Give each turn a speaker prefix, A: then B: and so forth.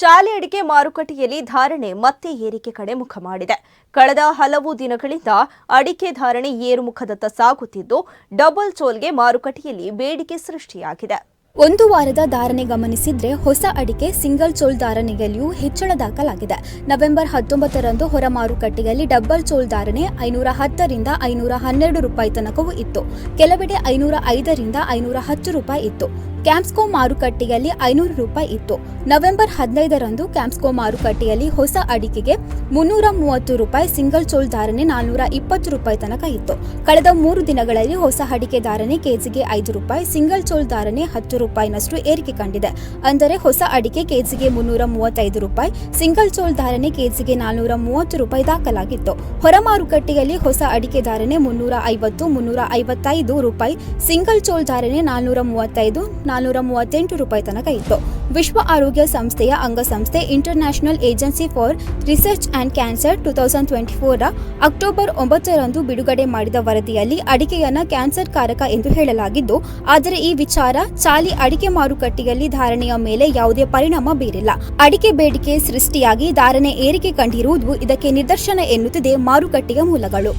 A: ಚಾಲಿ ಅಡಿಕೆ ಮಾರುಕಟ್ಟೆಯಲ್ಲಿ ಧಾರಣೆ ಮತ್ತೆ ಏರಿಕೆ ಕಡೆ ಮುಖ ಮಾಡಿದೆ. ಕಳೆದ ಹಲವು ದಿನಗಳಿಂದ ಅಡಿಕೆ ಧಾರಣೆ ಏರುಮುಖದತ್ತ ಸಾಗುತ್ತಿದ್ದು, ಡಬಲ್ ಚೋಲ್ಗೆ ಮಾರುಕಟ್ಟೆಯಲ್ಲಿ ಬೇಡಿಕೆ ಸೃಷ್ಟಿಯಾಗಿದೆ.
B: ಒಂದು ವಾರದ ಧಾರಣೆ ಗಮನಿಸಿದ್ರೆ ಹೊಸ ಅಡಿಕೆ ಸಿಂಗಲ್ ಚೋಲ್ ಧಾರಣೆಯಲ್ಲಿಯೂ ಹೆಚ್ಚಳ ದಾಖಲಾಗಿದೆ. ನವೆಂಬರ್ ಹತ್ತೊಂಬತ್ತರಂದು ಹೊರ ಮಾರುಕಟ್ಟೆಯಲ್ಲಿ ಡಬಲ್ ಚೋಲ್ ಧಾರಣೆ ಐನೂರ ಹತ್ತರಿಂದ ಐನೂರ ಹನ್ನೆರಡು ರೂಪಾಯಿ ತನಕವೂ ಇತ್ತು. ಕೆಲವೆಡೆ ಐನೂರ ಐದರಿಂದ ಐನೂರ ಹತ್ತು ರೂಪಾಯಿ ಇತ್ತು. ಕ್ಯಾಂಪ್ಸ್ಕೋ ಮಾರುಕಟ್ಟೆಯಲ್ಲಿ ಐನೂರು ರೂಪಾಯಿ ಇತ್ತು. ನವೆಂಬರ್ ಹದಿನೈದರಂದು ಕ್ಯಾಂಪ್ಸ್ಕೋ ಮಾರುಕಟ್ಟೆಯಲ್ಲಿ ಹೊಸ ಅಡಿಕೆಗೆ ಮುನ್ನೂರ ಮೂವತ್ತು ರೂಪಾಯಿ ಸಿಂಗಲ್ ಚೋಲ್ ಧಾರಣೆ ನಾನ್ನೂರ ಇಪ್ಪತ್ತು ರೂಪಾಯಿ ತನಕ ಇತ್ತು. ಕಳೆದ ಮೂರು ದಿನಗಳಲ್ಲಿ ಹೊಸ ಅಡಿಕೆ ಧಾರಣೆ ಕೆಜಿಗೆ ಐದು ರೂಪಾಯಿ, ಸಿಂಗಲ್ ಚೋಲ್ ಧಾರಣೆ ಹತ್ತು ರೂಪಾಯಿನಷ್ಟು ಏರಿಕೆ ಕಂಡಿದೆ. ಅಂದರೆ ಹೊಸ ಅಡಿಕೆ ಕೆಜಿಗೆ ಮುನ್ನೂರ ಮೂವತ್ತೈದು ರೂಪಾಯಿ, ಸಿಂಗಲ್ ಚೋಲ್ ಧಾರಣೆ ಕೆಜಿಗೆ ನಾನ್ನೂರ ಮೂವತ್ತು ರೂಪಾಯಿ ದಾಖಲಾಗಿತ್ತು. ಹೊರ ಮಾರುಕಟ್ಟೆಯಲ್ಲಿ ಹೊಸ ಅಡಿಕೆ ಧಾರಣೆ ಮುನ್ನೂರ ಐವತ್ತು, ಮುನ್ನೂರ ಐವತ್ತೈದು ರೂಪಾಯಿ, ಸಿಂಗಲ್ ಚೋಲ್ ಧಾರಣೆ ನಾನ್ನೂರ ಮೂವತ್ತೈದು ನಾಲ್ನೂರ ಮೂವತ್ತೆಂಟು ರೂಪಾಯಿ ತನಕ ಇತ್ತು. ವಿಶ್ವ ಆರೋಗ್ಯ ಸಂಸ್ಥೆಯ ಅಂಗಸಂಸ್ಥೆ international agency for research and cancer two thousand twenty four October ಒಂಬತ್ತರಂದು ಬಿಡುಗಡೆ ಮಾಡಿದ ವರದಿಯಲ್ಲಿ ಅಡಿಕೆಯನ್ನು ಕ್ಯಾನ್ಸರ್ ಕಾರಕ ಎಂದು ಹೇಳಲಾಗಿದ್ದು, ಆದರೆ ಈ ವಿಚಾರ ಚಾಲಿ ಅಡಿಕೆ ಮಾರುಕಟ್ಟೆಯಲ್ಲಿ ಧಾರಣೆಯ ಮೇಲೆ ಯಾವುದೇ ಪರಿಣಾಮ ಬೀರಿಲ್ಲ. ಅಡಿಕೆ ಬೇಡಿಕೆ ಸೃಷ್ಟಿಯಾಗಿ ಧಾರಣೆ ಏರಿಕೆ ಕಂಡಿರುವುದು ಇದಕ್ಕೆ ನಿದರ್ಶನ ಎನ್ನುತ್ತಿದೆ ಮಾರುಕಟ್ಟೆಯ ಮೂಲಗಳು.